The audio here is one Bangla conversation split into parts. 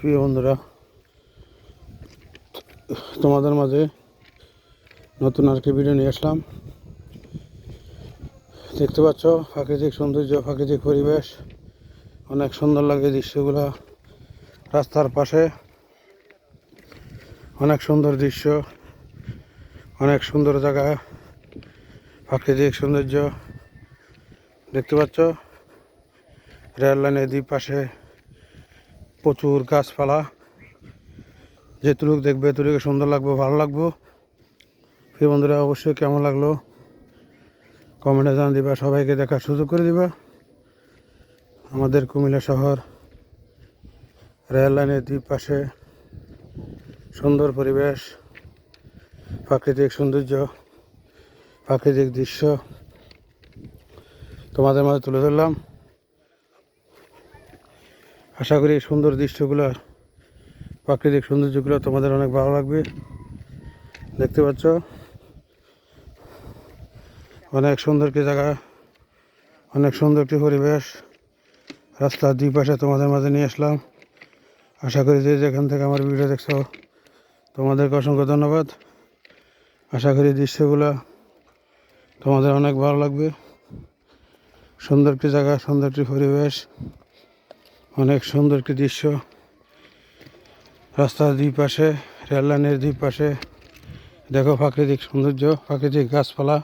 প্রিয় বন্ধুরা, তোমাদের মাঝে নতুন আরেকটি ভিডিও নিয়ে আসলাম। দেখতে পাচ্ছ, প্রাকৃতিক সৌন্দর্য, প্রাকৃতিক পরিবেশ, অনেক সুন্দর লাগে দৃশ্যগুলো। রাস্তার পাশে অনেক সুন্দর দৃশ্য, অনেক সুন্দর জায়গা, প্রাকৃতিক সৌন্দর্য। দেখতে পাচ্ছ, রেল লাইনের দুই পাশে প্রচুর গাছপালা। যেতুলুক দেখবে এতুলুকে সুন্দর লাগবে, ভালো লাগবো। প্রিয় বন্ধুরা, অবশ্যই কেমন লাগল? কমেন্টে জানা দিবা, সবাইকে দেখার সুযোগ করে দিবা। আমাদের কুমিল্লা শহর রেল লাইনের দুই পাশে সুন্দর পরিবেশ, প্রাকৃতিক সৌন্দর্য, প্রাকৃতিক দৃশ্য তোমাদের মাঝে তুলে ধরলাম। আশা করি এই সুন্দর দৃশ্যগুলো, প্রাকৃতিক সৌন্দর্যগুলো তোমাদের অনেক ভালো লাগবে। দেখতে পাচ্ছ? অনেক সুন্দর কি জায়গা, অনেক সুন্দর একটি পরিবেশ। রাস্তার দুই পাশে তোমাদের মাঝে নিয়ে আসলাম। আশা করি যে যেখান থেকে আমার ভিডিও দেখছ, তোমাদেরকে অসংখ্য ধন্যবাদ। আশা করি দৃশ্যগুলো তোমাদের অনেক ভালো লাগবে। সুন্দর একটি জায়গা, সুন্দর একটি পরিবেশ। অনেক সুন্দর একটি দৃশ্য। রাস্তার দুই পাশে রেল লাইনের দুই পাশে। দেখো প্রাকৃতিক সৌন্দর্য, প্রাকৃতিক গাছপালা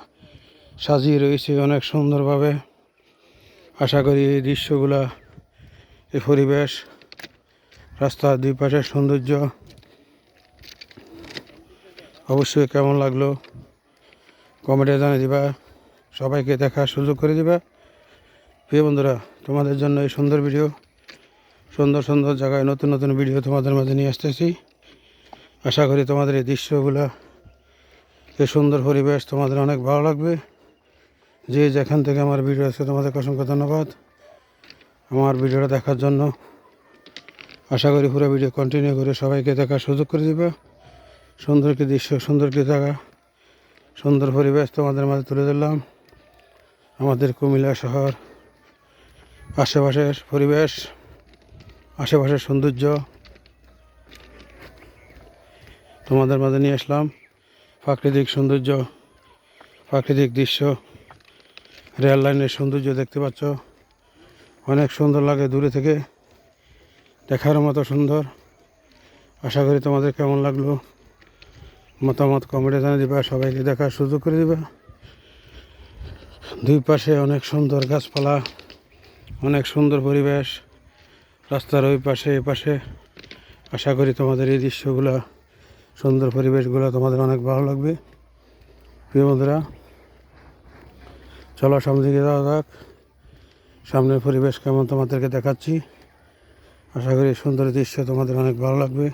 সাজিয়ে রয়েছে অনেক সুন্দরভাবে। আশা করি এই দৃশ্যগুলা এই পরিবেশ, রাস্তার দুই পাশে সৌন্দর্য। অবশ্যই কেমন লাগল কমেন্টে জানিয়ে দিবা। সবাইকে দেখার সুযোগ করে দিবা। প্রিয় বন্ধুরা, তোমাদের জন্য এই সুন্দর ভিডিও সুন্দর সুন্দর জায়গায় নতুন নতুন ভিডিও তোমাদের মাঝে নিয়ে আসতেছি। আশা করি তোমাদের এই দৃশ্যগুলো এই সুন্দর পরিবেশ তোমাদের অনেক ভালো লাগবে। যে যেখান থেকে আমার ভিডিও আছে তোমাদের অসংখ্য ধন্যবাদ। আমার ভিডিওটা দেখার জন্য আশা করি পুরো ভিডিও কন্টিনিউ করে সবাইকে দেখার সুযোগ করে দিবে। সুন্দর একটি দৃশ্য, সুন্দর একটি জায়গা, সুন্দর পরিবেশ তোমাদের মাঝে তুলে ধরলাম। আমাদের কুমিল্লা শহর, আশেপাশের পরিবেশ আশেপাশের সৌন্দর্য তোমাদের মাঝে নিয়ে আসলাম। প্রাকৃতিক সৌন্দর্য, প্রাকৃতিক দৃশ্য, রেল লাইনের সৌন্দর্য দেখতে পাচ্ছ। অনেক সুন্দর লাগে দূরে থেকে, দেখার মতো সুন্দর। আশা করি তোমাদের কেমন লাগল? মতামত কমেন্টে জানিয়ে দিবা, সবাইকে দেখার সুযোগ করে দিবা। দুই পাশে অনেক সুন্দর গাছপালা, অনেক সুন্দর পরিবেশ। রাস্তার ওই পাশে, এ পাশে। আশা করি তোমাদের এই দৃশ্যগুলো, সুন্দর পরিবেশগুলো তোমাদের অনেক ভালো লাগবে। প্রিয় বন্ধুরা, চলো সামনে দিকে যাওয়া যাক। সামনের পরিবেশ কেমন তোমাদেরকে দেখাচ্ছি। আশা করি সুন্দর দৃশ্য তোমাদের অনেক ভালো লাগবে।